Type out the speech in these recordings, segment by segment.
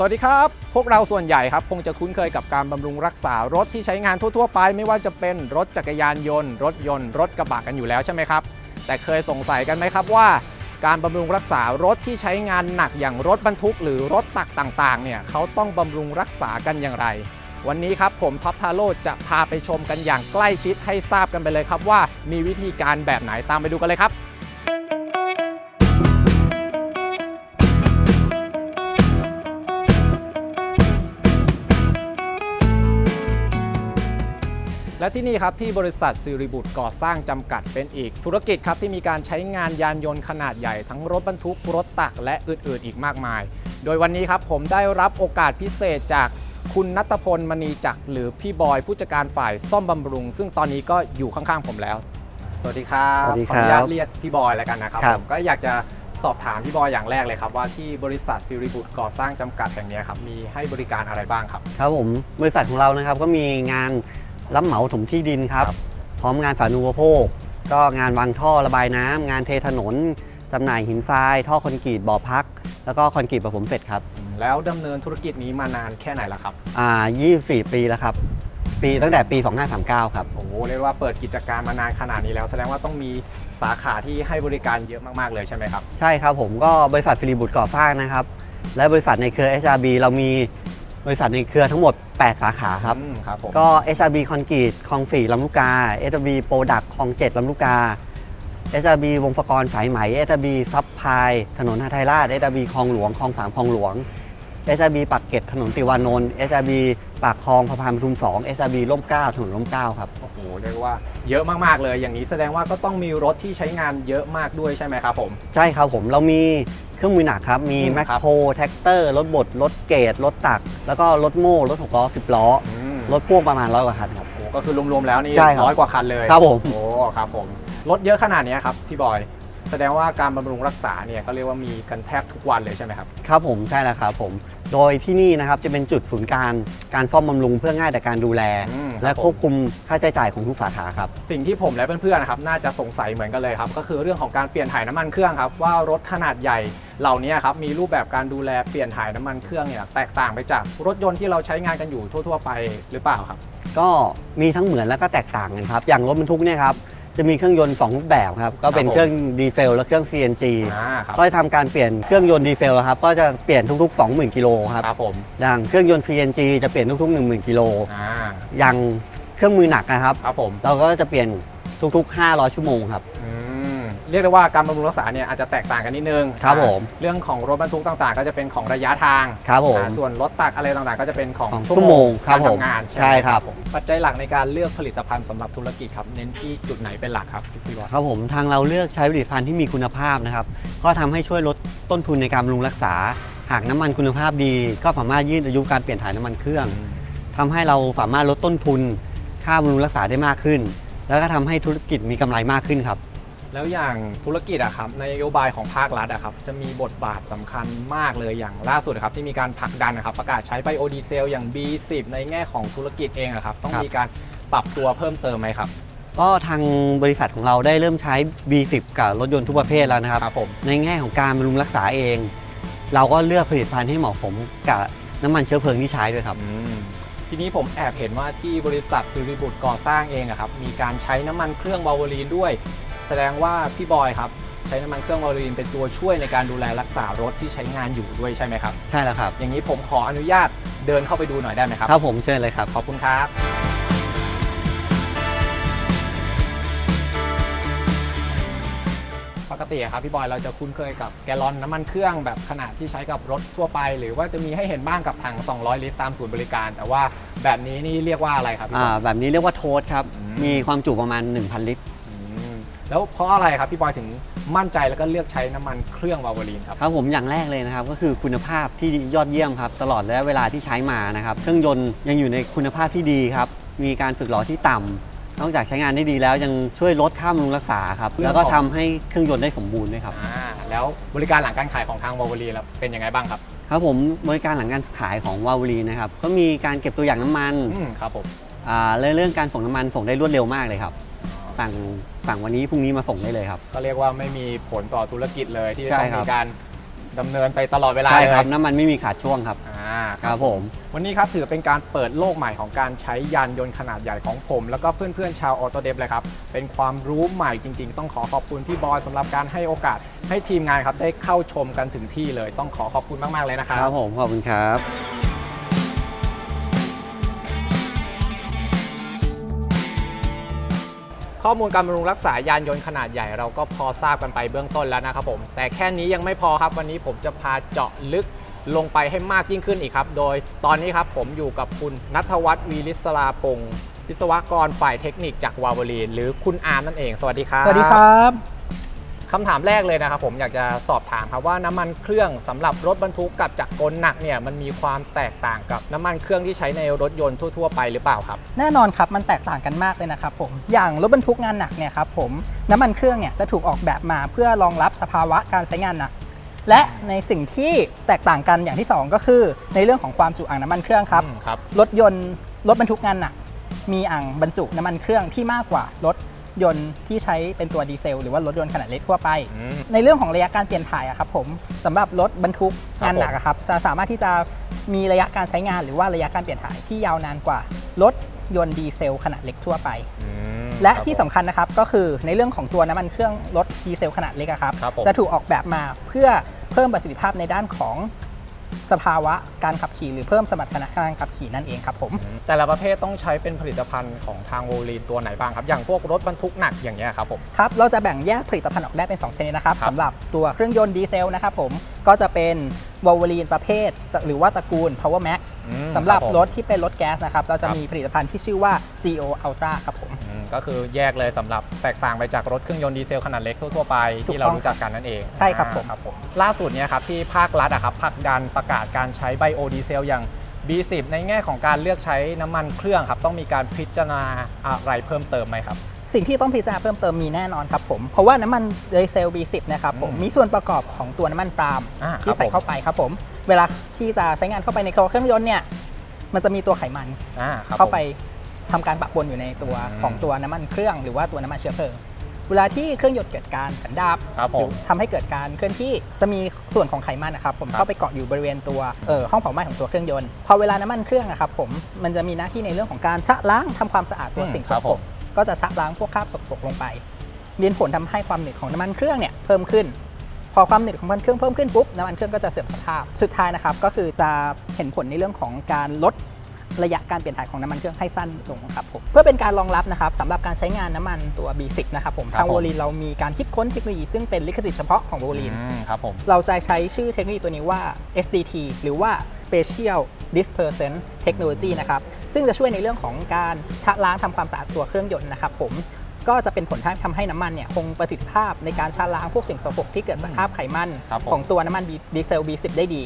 สวัสดีครับ พวกเราส่วนใหญ่ครับ คงจะคุ้นเคยกับการบำรุงรักษารถที่ใช้งานทั่ว ๆ ไป ไม่ว่าจะเป็นรถจักรยานยนต์ รถยนต์รถกระบะกันอยู่แล้วใช่ไหมครับ แต่เคยสงสัยกันไหมครับว่า การบำรุงรักษารถที่ใช้งานหนักอย่างรถบรรทุก หรือรถตักต่างๆเนี่ยเขาต้องบำรุงรักษากันอย่างไร วันนี้ครับผมท็อปทาโร่จะพาไปชมกันอย่างใกล้ชิดให้ทราบกันไปเลยครับว่ามีวิธีการแบบไหนตามไปดูกันเลยครับ และที่นี่ครับที่บริษัทซิริบุตรก่อสร้างจำกัดเป็นอีก ธุรกิจครับที่มีการใช้งานยานยนต์ขนาดใหญ่ทั้งรถบรรทุกรถตักและอื่นๆ อีกมากมาย โดยวันนี้ครับผมได้รับโอกาสพิเศษจากคุณนัทพลมณีจักรหรือพี่บอยผู้จัดการฝ่ายซ่อมบำรุง ซึ่งตอนนี้ก็อยู่ข้างๆผมแล้ว สวัสดีครับสวัสดีขคอรับอนุญาตเรียกพี่บอยแล้วกันนะครับครับ ผมก็อยากจะสอบถามพี่บอยอย่างแรกเลยครับว่าที่บริษัทซิริบุตรก่อสร้างจำกัดแห่งนี้ครับมีให้บริการอะไรบ้างครับ ครับผมบริษัทของเรานะครับก็มีงาน รับเหมาถมที่ดินครับครับพร้อมงานฝ่านุปโภค ก็งานวางท่อระบายน้ำงานเทถนนจำหน่ายหินทราย ท่อคอนกรีตบ่อพัก แล้วก็คอนกรีตผสมเสร็จครับ แล้วดำเนินธุรกิจนี้มานานแค่ไหนแล้วครับ อ่า 24 ปีแล้วครับ ปีตั้งแต่ปี 2539 ครับ โอ้โหเรียกว่าเปิดกิจการมานานขนาดนี้แล้ว แสดงว่าต้องมีสาขาที่ให้บริการเยอะมากๆเลยใช่ไหมครับ ใช่ครับผมก็บริษัทฟิลิบุตรก่อสร้างนะครับ และบริษัทในเครือ SRB เรามี บริษัทในเครือทั้งหมด 8 สาขาครับ อืมครับผมก็ SRB คอนกรีตคลองสี่ลำลูกกา SRB โปรดักคลองเจ็ดลำลูกกา SRB วงศกรสายไหม SRB ซับพายถนนหาไทยราช SRB คลองหลวงคลองสามคลองหลวง SRB ปากเกร็ดถนนติวานนท์ SRB ปากคลองพระพานปทุม2 SRB ร่มเกล้าถนนร่มเกล้าครับ โอ้โหเรียกว่าเยอะมาก ๆ เลย อย่างนี้แสดงว่าก็ต้องมีรถที่ใช้งานเยอะมากด้วยใช่ไหมครับผม ใช่ครับผมเรามี เครื่องมือหนักครับ มีอืมแมคครับโครแท็กเตอร์รถบดรถเกตรถตัก แล้วก็รถโม่รถหกล้อสิบล้ออืมรถพ่วงประมาณร้อยกว่าคันครับโอ้โหก็คือรวมๆแล้วนี่ใช่ครับร้อยกว่าคันเลยครับผม โอ้ครับผม รถเยอะขนาดนี้ครับพี่บอย แสดงว่าการบำรุงรักษาเนี่ยก็เรียกว่ามีกันแทบทุกวันเลยใช่ไหมครับ ครับผมใช่แล้วครับผม โดยที่นี่นะครับจะเป็นจุดศูนย์กลารการซ่อมบำรุงเพื่อง่ายต่อการดูแล อืมและครับผม ควบคุมค่าใช้จ่ายของทุกสาขาครับ สิ่งที่ผมและเพื่อนๆนะครับน่าจะสงสัยเหมือนกันเลยครับก็คือเรื่องของการเปลี่ยนถ่ายน้ำมันเครื่องครับว่ารถขนาดใหญ่เหล่านี้ครับมีรูปแบบการดูแลเปลี่ยนถ่ายน้ำมันเครื่องเนี่ยแตกต่างไปจากรถยนต์ที่เราใช้งานกันอยู่ทั่ว ๆ ไปหรือเปล่าครับ ก็มีทั้งเหมือนและก็แตกต่างกันครับ อย่างรถบรรทุกเนี่ยครับ จะมีเครื่องยนต์2รูปแบบครับ ก็เป็นครับผม เครื่องดีเซลและเครื่อง CNG อ่าครับก็จะทำการเปลี่ยนเครื่องยนต์ดีเซลครับ ก็จะเปลี่ยนทุกๆ 20,000กิโลครับ ครับผมอย่างเครื่องยนต์ CNG จะเปลี่ยนทุกๆ 10,000กิโลอ่าอย่างเครื่องมือหนักนะครับ ครับผมเราก็จะเปลี่ยนทุกๆ 500 ชั่วโมงครับ อืม เรียกได้ว่าการบำรุงรักษาเนี่ยอาจจะแตกต่างกันนิดนึงครับอ่าผม เรื่องของรถบรรทุกต่างๆ ก็จะเป็นของระยะทางครับผม อ่าส่วนรถตักอะไรต่างๆ ก็จะเป็นของของชั่วโมงครับการผมทำงานใช่ครับ ผมปัจจัยหลักในการเลือกผลิตภัณฑ์สำหรับธุรกิจครับ เน้นที่จุดไหนเป็นหลักครับพี่บอยครับผมทางเราเลือกใช้ผลิตภัณฑ์ที่มีคุณภาพนะครับก็ทำให้ช่วยลดต้นทุนในการบำรุงรักษา หากน้ำมันคุณภาพดี ก็สามารถยืดอายุการเปลี่ยนถ่ายน้ำมันเครื่องทำให้เราสามารถลดต้นทุน ค่าบำรุงรักษาได้มากขึ้น แล้วก็ทำให้ธุรกิจมีกำไรมากขึ้นครับ แล้วอย่างธุรกิจอะครับในนโยบายของภาครัฐอะครับจะมีบทบาทสำคัญมากเลยอย่างล่าสุดอะครับที่มีการผลักดันนะครับประกาศใช้ไบโอดีเซลอย่าง B10 ในแง่ของธุรกิจเองอะครับต้องครับมีการปรับตัวเพิ่มเติมไหมครับ ก็ทางบริษัทของเราได้เริ่มใช้ B10 กับรถยนต์ทุกประเภทแล้วนะครับครับผมในแง่ของการบำรุงรักษาเอง เราก็เลือกผลิตภัณฑ์ที่เหมาะสมกับน้ำมันเชื้อเพลิงที่ใช้ด้วยครับอืมทีนี้ผมแอบเห็นว่าที่บริษัทซิริบุตรก่อสร้างเองอะครับมีการใช้น้ำมันเครื่องวาโวลีนด้วย แสดงว่าพี่บอยครับใช้น้ำมันเครื่องวาโวลีนเป็นตัวช่วยในการดูแลรักษารถที่ใช้งานอยู่ด้วยใช่ไหมครับ ใช่แล้วครับ อย่างนี้ผมขออนุญาตเดินเข้าไปดูหน่อยได้ไหมครับ ครับผมเชิญเลยครับ ขอบคุณครับ ปกติอะครับพี่บอยเราจะคุ้นเคยกับแกลลอนน้ำมันเครื่องแบบขนาดที่ใช้กับรถทั่วไป หรือว่าจะมีให้เห็นบ้างกับถัง 200 ลิตรตามศูนย์บริการ แต่ว่าแบบนี้นี่เรียกว่าอะไรครับพี่บอ่าอย แบบนี้เรียกว่าโทสครับ อืม มีความจุประมาณ 1,000 ลิตรอืม แล้วเพราะอะไรครับพี่บอยถึงมั่นใจแล้วก็เลือกใช้น้ำมันเครื่องวาโวลีนครับ ครับผมอย่างแรกเลยนะครับก็คือคุณภาพที่ยอดเยี่ยมครับตลอดระยะเวลาที่ใช้มานะครับเครื่องยนต์ยังอยู่ในคุณภาพที่ดีครับมีการฝึกหล่อที่ต่ำนอกจากใช้งานได้ดีแล้วยังช่วยลดค่าบำรุงรักษาครับเรื่องแล้วก็ของทำให้เครื่องยนต์ได้สมบูรณ์ด้วยครับ อ่าแล้วบริการหลังการขายของทางวาโวลีนเป็นยังไงบ้างครับครับผมบริการหลังการขายของวาวูรีนะครับก็มีการเก็บตัวอย่างน้ำมันอืมครับผม อ่าเรื่องเรื่องการส่งน้ำมันส่งได้รวดเร็วมากเลยครับ สั่งสั่งวันนี้พรุ่งนี้มาส่งได้เลยครับ ก็เรียกว่าไม่มีผลต่อธุรกิจเลยที่จะใช่ต้องครับมีการดำเนินไปตลอดเวลาใช่เลยครับน้ำมันไม่มีขาดช่วงครับอ่าครับผมวันนี้ครับถือเป็นการเปิดโลกใหม่ของการใช้ยานยนต์ขนาดใหญ่ของผม แล้วก็เพื่อนๆชาวออโตเดฟเลยครับ เป็นความรู้ใหม่จริง ๆ ต้องขอขอบคุณพี่บอยสำหรับการให้โอกาส ให้ทีมงานครับได้เข้าชมกันถึงที่เลยต้องขอขอบคุณมากๆเลยนะคครัรับบผมขอบคุณครับ ข้อมูลการบำรุงรักษายานยนต์ขนาดใหญ่เราก็พอทราบกันไปเบื้องต้นแล้วนะครับผม แต่แค่นี้ยังไม่พอครับ วันนี้ผมจะพาเจาะลึกลงไปให้มากยิ่งขึ้นอีกครับ โดยตอนนี้ครับผมอยู่กับคุณนัทวัฒน์วีริศราพงศ์วิศวกรฝ่ายเทคนิคจากวาวลีนหรือคุณอาร์มนั่นเอง สวัสดีครับ สวัสดีครับ คำถามแรกเลยนะครับผมอยากจะสอบถามครับว่าน้ำมันเครื่องสำหรับรถบรรทุกกับจักรกลหนักเนี่ยมันมีความแตกต่างกับน้ำมันเครื่องที่ใช้ในรถยนต์ทั่ว ๆ ไปหรือเปล่าครับ แน่นอนครับมันแตกต่างกันมากเลยนะครับผมอย่างรถบรรทุกงานหนักเนี่ยครับผมน้ำมันเครื่องเนี่ยจะถูกออกแบบมาเพื่อรองรับสภาวะการใช้งานหนักและในสิ่งที่แตกต่างกันอย่างที่สองก็คือในเรื่องของความจุอ่างน้ำมันเครื่องครับ อืมครับ รถยนต์รถบรรทุกงานหนักมีอ่างบรรจุน้ำมันเครื่องที่มากกว่ารถ ยนต์ที่ใช้เป็นตัวดีเซล หรือว่ารถยนต์ขนาดเล็กทั่วไป อืม ในเรื่องของระยะการเปลี่ยนถ่ายอะครับผมสำหรับรถบรรทุกครับงานหนักอะครับจะสามารถที่จะมีระยะการใช้งานหรือว่าระยะการเปลี่ยนถ่ายที่ยาวนานกว่ารถยนต์ดีเซลขนาดเล็กทั่วไป อืมและครับที่ผมสำคัญนะครับก็คือในเรื่องของตัวน้ำมันเครื่องรถดีเซลขนาดเล็กอะครับ ครับผม จะถูกออกแบบมาเพื่อเพิ่มประสิทธิภาพในด้านของ สภาวะการขับขี่หรือเพิ่มสมรรถนะการขับขี่นั่นเองครับผม แต่ละประเภทต้องใช้เป็นผลิตภัณฑ์ของทางโวลีนตัวไหนบ้างครับ อย่างพวกรถบรรทุกหนักอย่างเงี้ยครับผม ครับ เราจะแบ่งแยกผลิตภัณฑ์ออกได้เป็น 2 ชนิดนะครับครับสำหรับตัวเครื่องยนต์ดีเซลนะครับผม ก็จะเป็นวอลว r ลีนประเภท หรือว่าตระกูล Power Max อืมสำหรับคผม รถที่เป็นรถแก๊สนะครับ เราจะครับมีผลิตภัณฑ์ที่ชื่อว่า GO Ultra ครับผม อืมก็คือแยกเลยสำหรับแตกต่างไปจากรถเครื่องยนต์ดีเซลขนาดเล็กทั่วๆไปถูกที่เราต้องรู้จักกันนั่นเองใช่ครับผม อ่าครับผมล่าสุดเนี่ยครับที่ภาครัฐอะครับผลักดันประกาศการใช้ไบโอดีเซลอย่าง B10 ในแง่ของการเลือกใช้น้ำมันเครื่องครับต้องมีการพิจารณาอะไรเพิ่มเติมไหมครับ สิ่งที่ต้องพิจารณาเพิ่มเติมมีแน่นอนครับผม เพราะว่าน้ำมันดีเซล B10 นะครับผมอืมมีส่วนประกอบของตัวน้ำมันปาล์มอ่าที่ใส่ครับผม เข้าไปครับผม เวลาที่จะใช้งานเข้าไปในเครื่องยนต์เนี่ย มันจะมีตัวไขมัน อ่าครับเข้าผมไปทำการปะปนอยู่ในตัวอืม ของตัวน้ำมันเครื่องหรือว่าตัวน้ำมันเชื้อเพลิง เวลาที่เครื่องยนต์เกิดการสันดาบครับผมหรือทำให้เกิดการเคลื่อนที่จะมีส่วนของไขมันนะครับผมครับ เข้าไปเกาะอยู่บริเวณตัวเอ่อห้องเผาไหม้ของตัวเครื่องยนต์พอเวลาน้ำมันเครื่องนะครับผมมันจะมีหน้าที่ในเรื่องของการชะล้างทำความสะอาดตัวอืมสิ่งสครักบปผรมก ก็จะชะล้างพวกคราบสกปรกลงไปมีผลทำให้ความหนืดของน้ำมันเครื่องเนี่ยเพิ่มขึ้น พอความหนืดของน้ำมันเครื่องเพิ่มขึ้นปุ๊บน้ำมันเครื่องก็จะเสื่อมสภาพ สุดท้ายนะครับก็คือจะเห็นผลในเรื่องของการลดระยะการเปลี่ยนถ่ายของน้ำมันเครื่องให้สั้นลงครับผมเพื่อเป็นการรองรับนะครับสำหรับการใช้งานน้ำมันตัว B10 นะครับผมครับทางผมโวลีนเรามีการคิดค้นเทคโนโลยีซึ่งเป็นลิขสิทธิ์เฉพาะของโวลีนอืมครับผมเราจะใช้ชื่อเทคโนโลยีตัวนี้ว่า SDT หรือว่า Special Dispersant Technology นะครับ ซึ่งจะช่วยในเรื่องของการชะล้างทำความสะอาดตัวเครื่องยนต์นะครับผมก็จะเป็นผลทำให้น้ำมันเนี่ยคงประสิทธิภาพในการชะล้างพวกสิ่งสกปรกที่เกิดจากคราบไขมันครับผมของตัวน้ำมันดีเซล B10 ได้ดี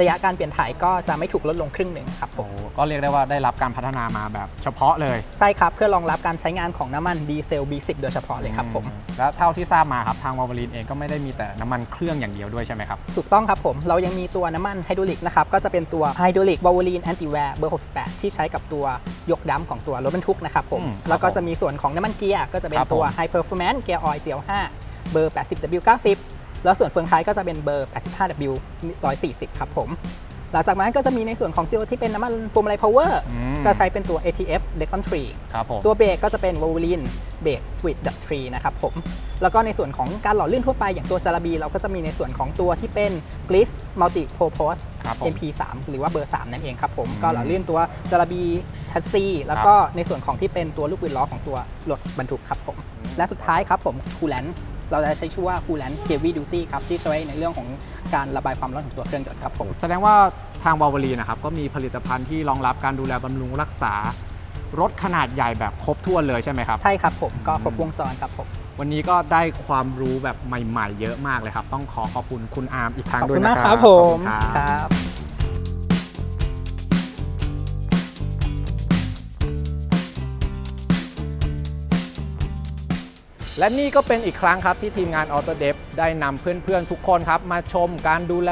ระยะการเปลี่ยนถ่ายก็จะไม่ถูกลดลงครึ่งหนึ่งครับผม โอ้ก็เรียกได้ว่าได้รับการพัฒนามาแบบเฉพาะเลยใช่ครับ เพื่อรองรับการใช้งานของน้ำมันดีเซล B10 โดยเฉพาะเลยครับผม อืแล้วเท่าที่ทราบมาครับทางวอลวลีนเองก็ไม่ได้มีแต่น้ำมันเครื่องอย่างเดียวด้วยใช่ไหมครับ ถูกต้องครับผม เรายังมีตัวน้ำมันไฮดรอลิกนะครับ ก็จะเป็นตัวไฮดรอลิกวอลลีนแอนติแวร์เบอร์ 68 ที่ใช้กับตัวยกดัมของตัวรถบรรทุกนะครับผม อืมครับแล้วก็จะมีส่วนของน้ำมันเกียร์ก็จะเป็นครับผมตัว High Performance Gear Oil GL5 เบอร์ 80W90 แล้วส่วนเฟืองท้ายก็จะเป็นเบอร์ 85W140 ครับผม หลังจากนั้นก็จะมีในส่วนของตัวที่เป็นน้ำมันพวงมาลัย power อืมก็ใช้เป็นตัว ATF Decon ครับผม3ตัวเบรกก็จะเป็น Wolverine เบรก Sweet t r e นะครับผม แล้วก็ในส่วนของการหล่อลื่นทั่วไปอย่างตัวจาราบี เราก็จะมีในส่วนของตัวที่เป็น Gliss Multi Purpose ครับผม MP3 หรือว่าเบอร์ 3 นั่นเองครับผมอืมก็หล่อลื่นตัวจาราบีชัดซี แล้วก็ในส่วนของที่เป็นตัวลูกปืนล้อของตัวรถบรรทุกครับผม และสุดท้ายครับผมคูลแลน เราจะใช้ชื่อว่าคูลแลน Heavy Duty ครับที่ช่วยในเรื่องของการระบายความร้อนของตัวเครื่องยนต์ครับผม แสดงว่าทางวอลวลีนนะครับก็มีผลิตภัณฑ์ที่รองรับการดูแลบำรุงรักษา รถขนาดใหญ่แบบครบถ้วนเลยใช่ไหมครับ ใช่ครับผมก็ครบวงจรครับผมวันนี้ก็ได้ความรู้แบบใหม่ ๆ เยอะมากเลยครับ ต้องขอขอบคุณคุณอาร์มอีกครั้งขอบด้วยคุณนะมากคครัรับบผขอบมคุณครับครับ และนี่ก็เป็นอีกครั้งครับที่ทีมงาน a u t o d e v ได้นำเพื่อนๆ ทุกคนครับ มาชมการดูแล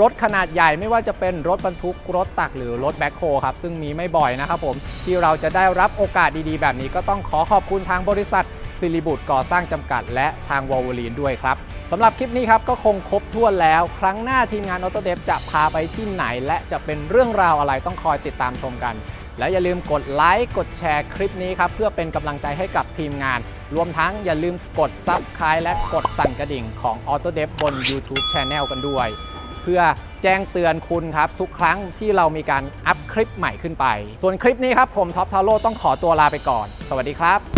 รถขนาดใหญ่ไม่ว่าจะเป็นรถบรรทุก รถตักหรือรถแบ็คโฮครับ ซึ่งมีไม่บ่อยนะครับผม ที่เราจะได้รับโอกาสดีๆ แบบนี้ก็ต้องขอขอบคุณทางบริษัทซิลิบุตรก่อสร้างจำกัด และทางวอลเวอรีนด้วยครับสำหรับคลิปนี้ครับก็คงครบถ้วนแล้ว ครั้งหน้าทีมงานออโตเดฟจะพาไปที่ไหน และจะเป็นเรื่องราวอะไรต้องคอยติดตามชมกัน และอย่าลืมกดไลค์กดแชร์คลิปนี้ครับ เพื่อเป็นกำลังใจให้กับทีมงาน รวมทั้งอย่าลืมกด Subscribe และกดสั่นกระดิ่งของ Autodev บน YouTube Channel กันด้วย เพื่อแจ้งเตือนคุณครับ ทุกครั้งที่เรามีการอัพคลิปใหม่ขึ้นไป ส่วนคลิปนี้ครับผมท็อปทาโร่ต้องขอตัวลาไปก่อน สวัสดีครับ